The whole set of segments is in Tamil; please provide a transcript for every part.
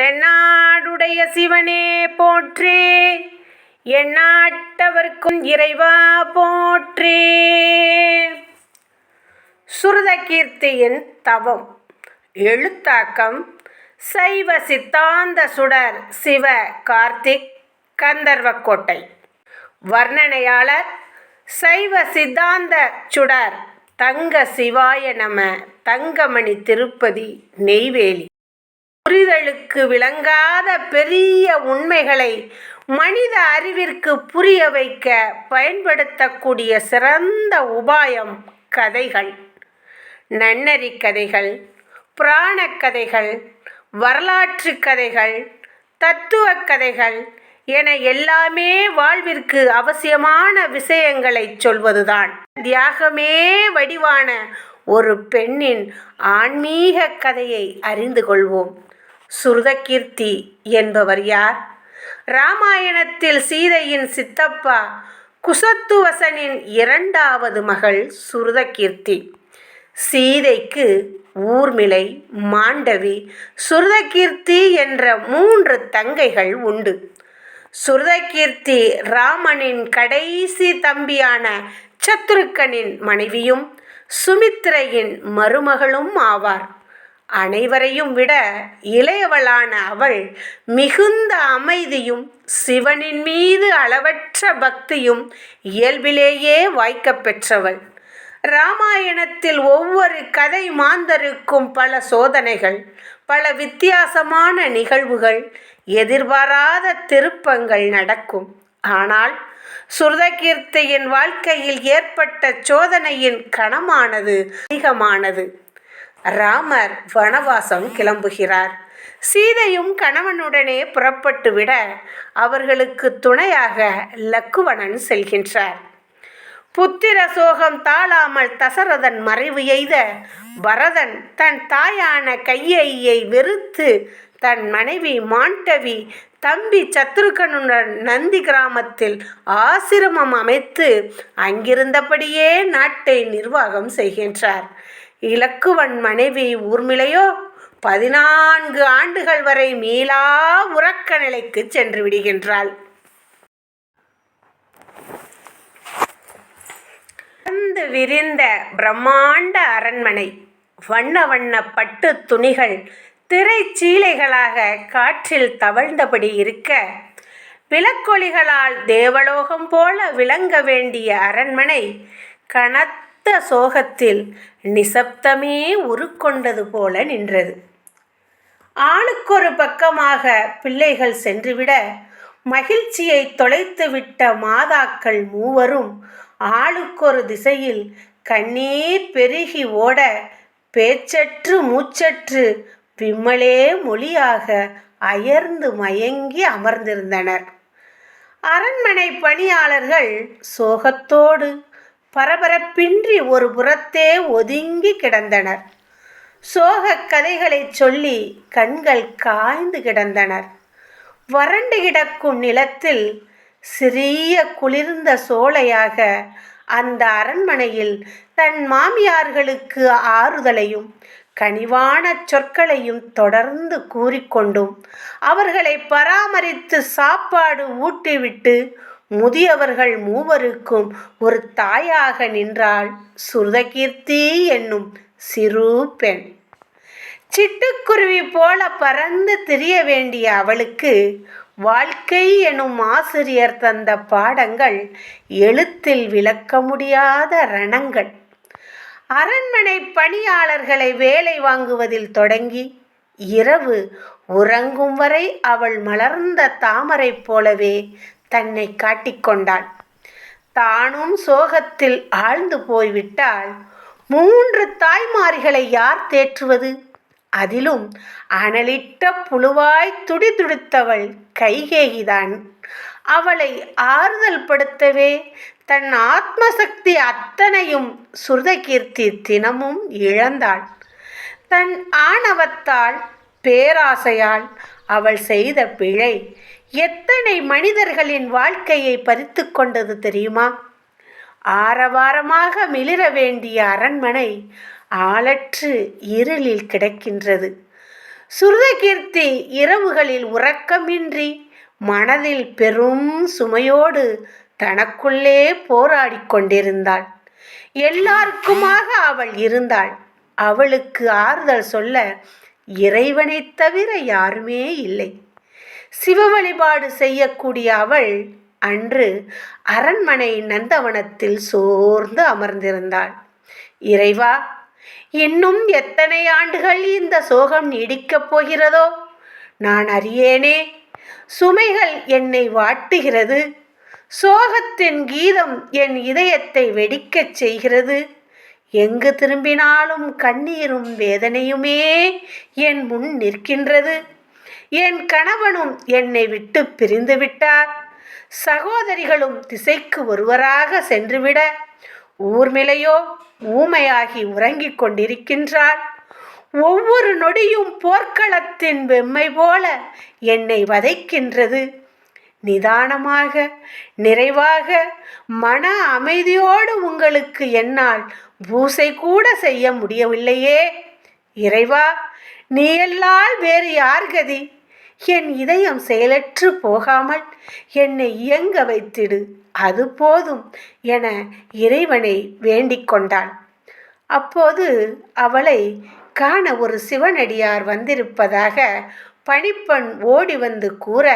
தென்னாடுடைய சிவனே போற்றி. எந்நாட்டவர்க்கும் இறைவா போற்றி. சுருத கீர்த்தியின் தவம். எழுத்தாக்கம் சைவ சித்தாந்த சுடர் சிவ கார்த்திக் கந்தர்வக்கோட்டை. வர்ணனையாளர் சைவ சித்தாந்த சுடர் தங்க சிவாய நம தங்கமணி திருப்பதி நெய்வேலி. புரிதலுக்கு விளங்காத பெரிய உண்மைகளை மனித அறிவிற்கு புரிய வைக்க பயன்படுத்தக்கூடிய சிறந்த உபாயம் கதைகள். நன்னறி கதைகள் புராணக் கதைகள் வரலாற்று கதைகள் தத்துவ கதைகள் என எல்லாமே வாழ்விற்கு அவசியமான விஷயங்களை சொல்வதுதான். தியாகமே வடிவான ஒரு பெண்ணின் ஆன்மீக கதையை அறிந்து கொள்வோம். சுருதகீர்த்தி என்பவர் யார்? ராமாயணத்தில் சீதையின் சித்தப்பா குசத்துவசனின் இரண்டாவது மகள் சுருதகீர்த்தி. சீதைக்கு ஊர்மிளை மாண்டவி சுருதகீர்த்தி என்ற மூன்று தங்கைகள் உண்டு. சுருதகீர்த்தி ராமனின் கடைசி தம்பியான சத்ருக்கனின் மனைவியும் சுமித்ரையின் மருமகளும் ஆவார். அனைவரையும் விட இளையவளான அவள் மிகுந்த அமைதியும் சிவனின் மீது அளவற்ற பக்தியும் இயல்பிலேயே வாய்க்கப் பெற்றவள். ராமாயணத்தில் ஒவ்வொரு கதை மாந்தருக்கும் பல சோதனைகள் பல வித்தியாசமான நிகழ்வுகள் எதிர்பாராத திருப்பங்கள் நடக்கும். ஆனால் சுருதகீர்த்தியின் வாழ்க்கையில் ஏற்பட்ட சோதனையின் கணமானது அதிகமானது. ராமர் வனவாசம் கிளம்புகிறார். சீதையும் கணவனுடனே புறப்பட்டு விட அவர்களுக்கு துணையாக லக்குவணன் செல்கின்றார். புத்திர சோகம் தாழாமல் தசரதன் மறைவு எய்த பரதன் தன் தாயான கையையை வெறுத்து தன் மனைவி மாண்டவி தம்பி சத்ருகனுடன் நந்தி கிராமத்தில் ஆசிரமம் அமைத்து அங்கிருந்தபடியே நாட்டை நிர்வாகம் செய்கின்றார். இலக்குவன் மனைவி ஊர்மிளையோ பதினான்கு ஆண்டுகள் வரை மீளா உறக்க நிலைக்கு சென்று விடுகின்றாள். பறந்து விரிந்த பிரம்மாண்ட அரண்மனை வண்ண வண்ண பட்டு துணிகள் திரைச்சீலைகளாக காற்றில் தவழ்ந்தபடி இருக்க விளக்கொலிகளால் தேவலோகம் போல விளங்க வேண்டிய அரண்மனை கனத்த சோகத்தில் நிசப்தமே உருக்கொண்டது போல நின்றது. ஆணுக்கொரு பக்கமாக பிள்ளைகள் சென்றுவிட மகிழ்ச்சியை தொலைத்துவிட்ட மாதாக்கள் மூவரும் ஆளுக்கொரு திசையில் கண்ணீர் பெருகி ஓட பேச்சற்று மூச்சற்று விம்மலே மொழியாக அயர்ந்து மயங்கி அமர்ந்திருந்தனர். அரண்மனை பணியாளர்கள் சோகத்தோடு பரபரப்பின்றி ஒரு புறத்தே ஒதுங்கி கிடந்தனர். சோகக் கதைகளை சொல்லி கண்கள் காய்ந்து கிடந்தனர். வறண்டு கிடக்கும் நிலத்தில் சிறிய குளிர்ந்த சோலையாக அந்த அரண்மனையில் தன் மாமியார்களுக்கு ஆறுதலையும் கனிவான சொற்களையும் தொடர்ந்து கூறிக்கொண்டும் அவர்களை பராமரித்து சாப்பாடு ஊட்டிவிட்டு முதியவர்கள் மூவருக்கும் ஒரு தாயாக நின்றாள் சுருதகீர்த்தி என்னும் சிறு பெண். சிட்டுக்குருவி போல பறந்து திரிய வேண்டிய அவளுக்கு வாழ்க்கை எனும் ஆசிரியர் தந்த பாடங்கள் எழுத்தில் விளக்க முடியாத ரணங்கள். அரண்மனை பணியாளர்களை வேலை வாங்குவதில் தொடங்கி இரவு உறங்கும் வரை அவள் மலர்ந்த தாமரை போலவே தன்னை காட்டிக்கொண்டாள் தானும் சோகத்தில் ஆழ்ந்து போய்விட்டால் மூன்று தாய்மார்களை யார் தேற்றுவது? அதிலும் அனலிட்ட புழுவாய் துடிதுடித்தவள் கைகேகிதான் அவளை ஆறுதல் படுத்தவே தன் ஆத்மசக்தி அத்தனையும் சுருதகீர்த்தி தினமும் இழந்தாள். தன் ஆணவத்தால் பேராசையால் அவள் செய்த பிழை எத்தனை மனிதர்களின் வாழ்க்கையை பறித்து கொண்டது தெரியுமா? ஆரவாரமாக மிளிர வேண்டிய அரண்மனை ஆளற்று இருளில் கிடக்கின்றது. சுருதகீர்த்தி இரவுகளில் உறக்கமின்றி மனதில் பெரும் சுமையோடு தனக்குள்ளே போராடிக் கொண்டிருந்தாள். எல்லாருக்குமாக அவள் இருந்தாள். அவளுக்கு ஆறுதல் சொல்ல இறைவனைத் தவிர யாருமே இல்லை. சிவ வழிபாடு செய்யக்கூடிய அவள் அன்று அரண்மனை நந்தவனத்தில் சோர்ந்து அமர்ந்திருந்தாள். இறைவா இன்னும் எத்தனை ஆண்டுகள் இந்த சோகம் நீடிக்கப் போகிறதோ? நான் அறியேனே சுமைகள் என்னை வாட்டுகிறது. சோகத்தின் கீதம் என் இதயத்தை வெடிக்கச் செய்கிறது. எங்கு திரும்பினாலும் கண்ணீரும் வேதனையுமே என் முன் நிற்கின்றது. என் கணவனும் என்னை விட்டு பிரிந்து விட்டார். சகோதரிகளும் திசைக்கு ஒருவராக சென்றுவிட ஊர்மிளையோ ஊமையாகி உறங்கிக் கொண்டிருக்கின்றாள். ஒவ்வொரு நொடியும் போர்க்களத்தின் வெம்மை போல என்னை வதைக்கின்றது. நிதானமாக நிறைவாக மன அமைதியோடு உங்களுக்கு என்னால் பூசை கூட செய்ய முடியவில்லையே. இறைவா நீ எல்லால் வேறு யார் கதி? என் இதயம் செயலற்று போகாமல் என்னை இயங்க வைத்திடு அது போதும் என இறைவனை வேண்டிக் கொண்டான் அப்போது அவளை காண ஒரு சிவனடியார் வந்திருப்பதாக பணிப்பெண் ஓடி வந்து கூற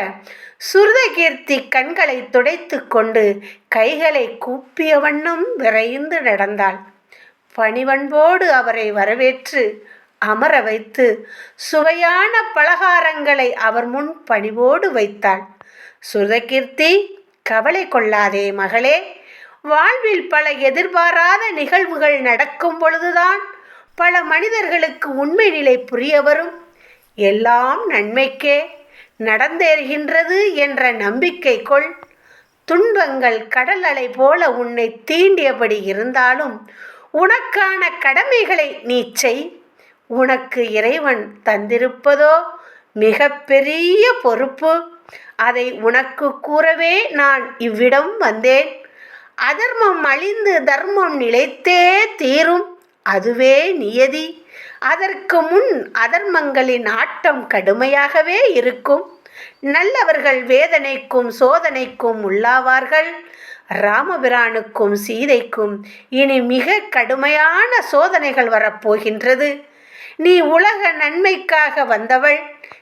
சுருதகீர்த்தி கண்களை துடைத்து கொண்டு கைகளை கூப்பிய வண்ணம் விரைந்து நடந்தாள். பணிவன்போடு அவரை வரவேற்று அமர வைத்து சுவையான பலகாரங்களை அவர் முன் பணிவோடு வைத்தாள். சுருதகீர்த்தி கவலை கொள்ளாதே மகளே. வாழ்வில் பல எதிர்பாராத நிகழ்வுகள் நடக்கும் பொழுதுதான் பல மனிதர்களுக்கு உண்மை நிலை புரிய வரும். எல்லாம் நன்மைக்கே. நடந்தேறுகின்றது என்ற நம்பிக்கை கொள் துன்பங்கள் கடல் அலை போல உன்னை தீண்டியபடி இருந்தாலும் உனக்கான கடமைகளை நீ செய். உனக்கு இறைவன் தந்திருப்பதோ மிக பெரிய பொறுப்பு. அதை உனக்கு கூறவே நான் இவ்விடம் வந்தேன். அதர்மம் அழிந்து தர்மம் நிலைத்தே தீரும். அதுவே நியதி. அதற்கு முன் அதர்மங்களின் ஆட்டம் கடுமையாகவே இருக்கும். நல்லவர்கள் வேதனைக்கும் சோதனைக்கும் உள்ளாவார்கள். ராமபிரானுக்கும் சீதைக்கும் இனி மிக கடுமையான சோதனைகள் வரப்போகின்றது. நீ உலக நன்மைக்காக வந்தவள்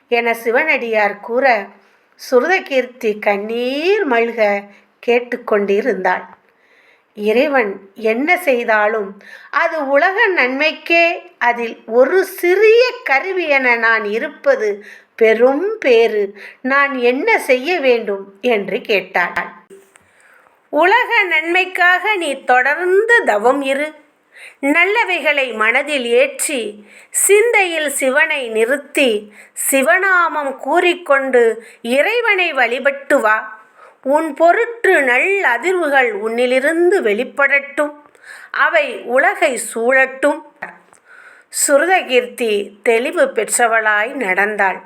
என சிவனடியார் கூற சுருதகீர்த்தி கண்ணீர் மல்க கேட்டுக்கொண்டிருந்தாள். இறைவன் என்ன செய்தாலும் அது உலக நன்மைக்கே அதில் ஒரு சிறிய கருவி என நான் இருப்பது பெரும் பேறு. நான் என்ன செய்ய வேண்டும் என்று கேட்டாள். உலக நன்மைக்காக நீ தொடர்ந்து தவம் இரு. நல்லவைகளை மனதில் ஏற்றி சிந்தையில் சிவனை நிறுத்தி சிவநாமம் கூறிக்கொண்டு இறைவனை வழிபட்டு வா. உன் பொருட்டு நல் அதிர்வுகள் உன்னிலிருந்து வெளிப்படட்டும். அவை உலகை சூழட்டும். சுருதகீர்த்தி தெளிவு பெற்றவளாய் நடந்தாள்.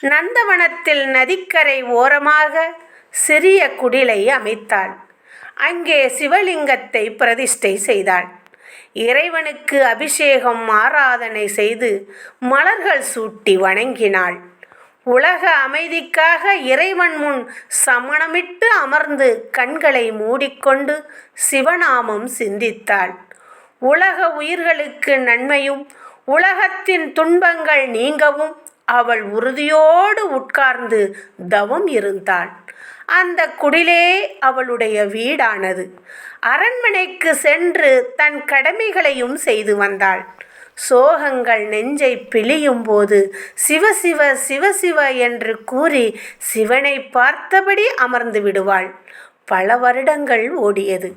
நந்தவனத்தில் நதிக்கரை ஓரமாக சிறிய குடிலை அமைத்தாள். அங்கே சிவலிங்கத்தை பிரதிஷ்டை செய்தாள். இறைவனுக்கு அபிஷேகம் ஆராதனை செய்து மலர்கள் சூட்டி வணங்கினாள். உலக அமைதிக்காக இறைவன் முன் சமணமிட்டு அமர்ந்து கண்களை மூடிக்கொண்டு சிவநாமம் சிந்தித்தாள். உலக உயிர்களுக்கு நன்மையும் உலகத்தின் துன்பங்கள் நீங்கவும் அவள் உறுதியோடு உட்கார்ந்து தவம் இருந்தாள். அந்த குடிலே அவளுடைய வீடானது. அரண்மனைக்கு சென்று தன் கடமைகளையும் செய்து வந்தாள். சோகங்கள் நெஞ்சை பிழியும் போது சிவசிவ சிவசிவ என்று கூறி சிவனை பார்த்தபடி அமர்ந்து விடுவாள். பல வருடங்கள் ஓடியது.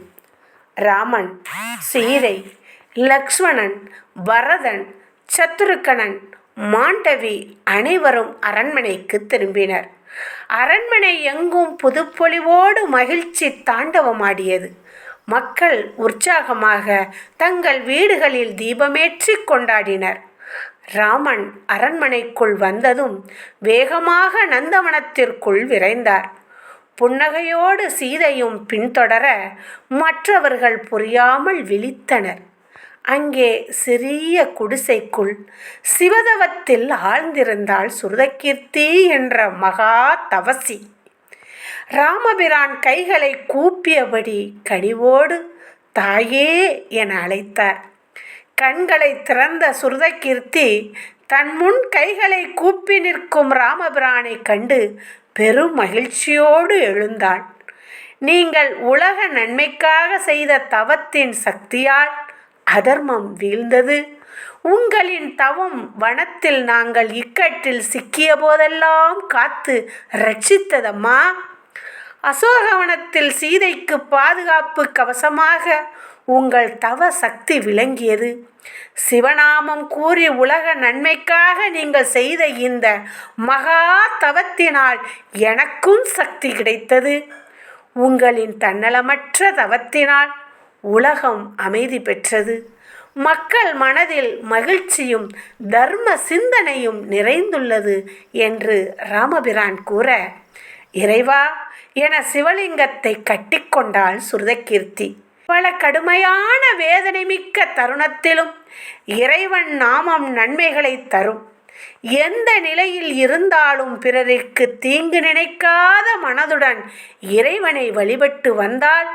ராமன் சீதை லக்ஷ்மணன் பரதன் சத்துருக்கணன் மாண்டவி அனைவரும் அரண்மனைக்கு திரும்பினர். அரண்மனை எங்கும் புதுப்பொலிவோடு மகிழ்ச்சி தாண்டவமாடியது. மக்கள் உற்சாகமாக தங்கள் வீடுகளில் தீபமேற்றி கொண்டாடினர். ராமன் அரண்மனைக்குள் வந்ததும் வேகமாக நந்தவனத்திற்குள் விரைந்தார். புன்னகையோடு சீதையும் பின்தொடர மற்றவர்கள் புரியாமல் விழித்தனர். அங்கே சிறிய குடிசைக்குள் சிவதவத்தில் ஆழ்ந்திருந்தாள் சுருதகீர்த்தி என்ற மகா தவசி. ராமபிரான் கைகளை கூப்பியபடி கனிவோடு தாயே என அழைத்தார். கண்களை திறந்த சுருதகீர்த்தி தன் முன் கைகளை கூப்பி நிற்கும் ராமபிரானை கண்டு பெரும் மகிழ்ச்சியோடு எழுந்தாள். நீங்கள் உலக நன்மைக்காக செய்த தவத்தின் சக்தியால் அதர்மம் வீழ்ந்தது. உங்களின் தவம் வனத்தில் நாங்கள் இக்கட்டில் சிக்கிய போதெல்லாம் காத்து ரட்சித்ததம்மா. அசோகவனத்தில் சீதைக்கு பாதுகாப்பு கவசமாக உங்கள் தவ சக்தி விளங்கியது. சிவநாமம் கூறி உலக நன்மைக்காக நீங்கள் செய்த இந்த மகா தவத்தினால் எனக்கும் சக்தி கிடைத்தது. உங்களின் தன்னலமற்ற தவத்தினால் உலகம் அமைதி பெற்றது. மக்கள் மனதில் மகிழ்ச்சியும் தர்ம சிந்தனையும் நிறைந்துள்ளது என்று ராமபிரான் கூற இறைவா என சிவலிங்கத்தை கட்டிக்கொண்டாள் சுருதகீர்த்தி. பல கடுமையான வேதனை மிக்க தருணத்திலும் இறைவன் நாமம் நன்மைகளை தரும். எந்த நிலையில் இருந்தாலும் பிறருக்கு தீங்கு நினைக்காத மனதுடன் இறைவனை வழிபட்டு வந்தால்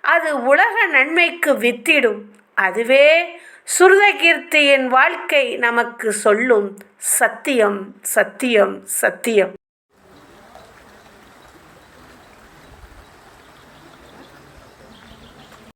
அது உலக நன்மைக்கு வித்திடும். அதுவே சுருதகீர்த்தியின் வாழ்க்கை நமக்கு சொல்லும் சத்தியம் சத்தியம் சத்தியம்.